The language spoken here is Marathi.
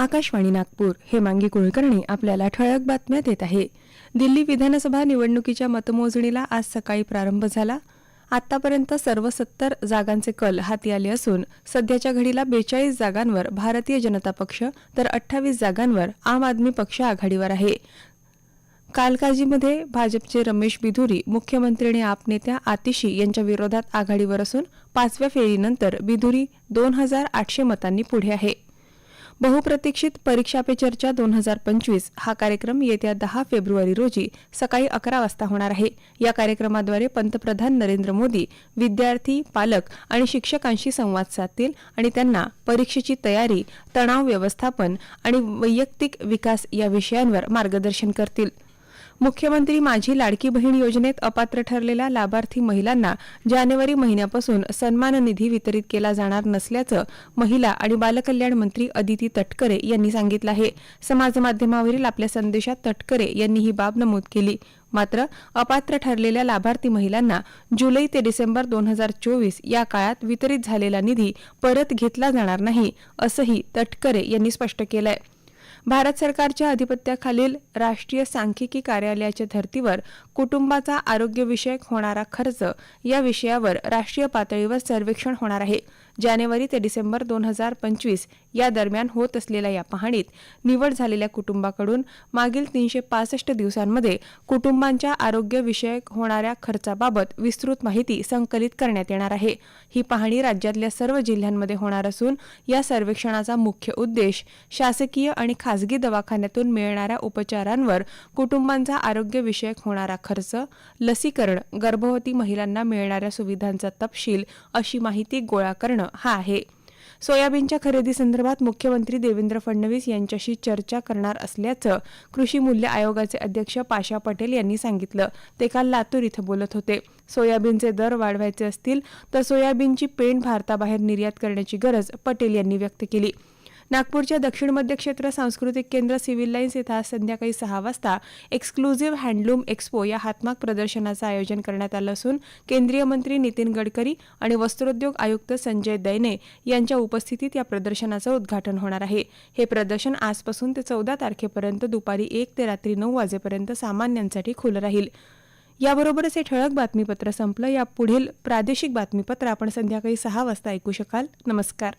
आकाशवाणी नागपूर हेमांगी कुलकर्णी आपल्याला ठळक बातम्या देत आहे. दिल्ली विधानसभा निवडणुकीच्या मतमोजणीला आज सकाळी प्रारंभ झाला. आतापर्यंत सर्व सत्तर जागांचे कल हाती आले असून सध्याच्या घडीला बेचाळीस जागांवर भारतीय जनता पक्ष तर अठ्ठावीस जागांवर आम आदमी पक्ष आघाडीवर आहे. कालकाजीमध्ये भाजपचे रमेश बिधुरी मुख्यमंत्री आणि आप नेत्या आतिशी यांच्या विरोधात आघाडीवर असून पाचव्या फेरीनंतर बिधुरी दोन हजार आठशे मतांनी पुढे आहे. बहुप्रतीक्षित परीक्षा पे चर्चा दोन हजार पंचवीस. हा कार्यक्रम येत्या दहा फेब्रुवारी रोजी सकाळी अकरा वाजता होणार आहे. या कार्यक्रमाद्वारे पंतप्रधान नरेंद्र मोदी विद्यार्थी पालक आणि शिक्षकांशी संवाद साधतील आणि त्यांना परीक्षेची तयारी तणाव व्यवस्थापन आणि वैयक्तिक विकास या विषयांवर मार्गदर्शन करतील. मुख्यमंत्री माझी लाडकी बहीण योजनेत अपात्र ठरलेल्या लाभार्थी महिलांना जानेवारी महिन्यापासून सन्मान निधी वितरित केला जाणार नसल्याचं महिला आणि बालकल्याण मंत्री अदिती तटकरे यांनी सांगितलं आहे. समाजमाध्यमावरील आपल्या संदेशात तटकरे यांनी ही बाब नमूद केली. मात्र अपात्र ठरलेल्या लाभार्थी महिलांना जुलै ते डिसेंबर दोन हजार चोवीस या काळात वितरित झालेला निधी परत घेतला जाणार नाही असंही तटकरे यांनी स्पष्ट केलं आहे भारत सरकारच्या अधिपत्याखालील राष्ट्रीय सांख्यिकी कार्यालयाच्या धर्तीवर कुटुंबाचा आरोग्यविषयक होणारा खर्च या विषयावर राष्ट्रीय पातळीवर सर्वेक्षण होणार आहे. जानेवारी ते डिसेंबर दोन हजार पंचवीस या दरम्यान होत असलेल्या या पाहणीत निवड झालेल्या कुटुंबाकडून मागील तीनशे पासष्ट दिवसांमध्ये कुटुंबांच्या आरोग्यविषयक होणाऱ्या खर्चाबाबत विस्तृत माहिती संकलित करण्यात येणार आहे. ही पाहणी राज्यातल्या सर्व जिल्ह्यांमध्ये होणार असून या सर्वेक्षणाचा मुख्य उद्देश शासकीय आणि खासगी दवाखान्यातून मिळणाऱ्या उपचारांवर कुटुंबांचा आरोग्यविषयक होणारा खर्च लसीकरण गर्भवती महिलांना मिळणाऱ्या सुविधांचा तपशील अशी माहिती गोळा करणं हा आहे. सोयाबीनच्या खरेदीसंदर्भात मुख्यमंत्री देवेंद्र फडणवीस यांच्याशी चर्चा करणार असल्याचं कृषी मूल्य आयोगाचे अध्यक्ष पाशा पटेल यांनी सांगितलं. ते काल लातूर इथं बोलत होते. सोयाबीनचे दर वाढवायचे असतील तर सोयाबीनची पेंड भारताबाहेर निर्यात करण्याची गरज पटेल यांनी व्यक्त केली. नागपूरच्या दक्षिण मध्य क्षेत्र सांस्कृतिक केंद्र सिव्हिल लाईन्स इथं आज संध्याकाळी सहा वाजता एक्सक्लुझिव्ह हँडलूम एक्स्पो या हातमाग प्रदर्शनाचं आयोजन करण्यात आलं असून केंद्रीय मंत्री नितीन गडकरी आणि वस्त्रोद्योग आयुक्त संजय दैने यांच्या उपस्थितीत या प्रदर्शनाचं उद्घाटन होणार आहे. हे प्रदर्शन आजपासून ते चौदा तारखेपर्यंत दुपारी एक ते रात्री नऊ वाजेपर्यंत सामान्यांसाठी खुलं राहील. याबरोबरच हे ठळक बातमीपत्र संपलं. या पुढील प्रादेशिक बातमीपत्र आपण संध्याकाळी सहा वाजता ऐकू शकाल. नमस्कार.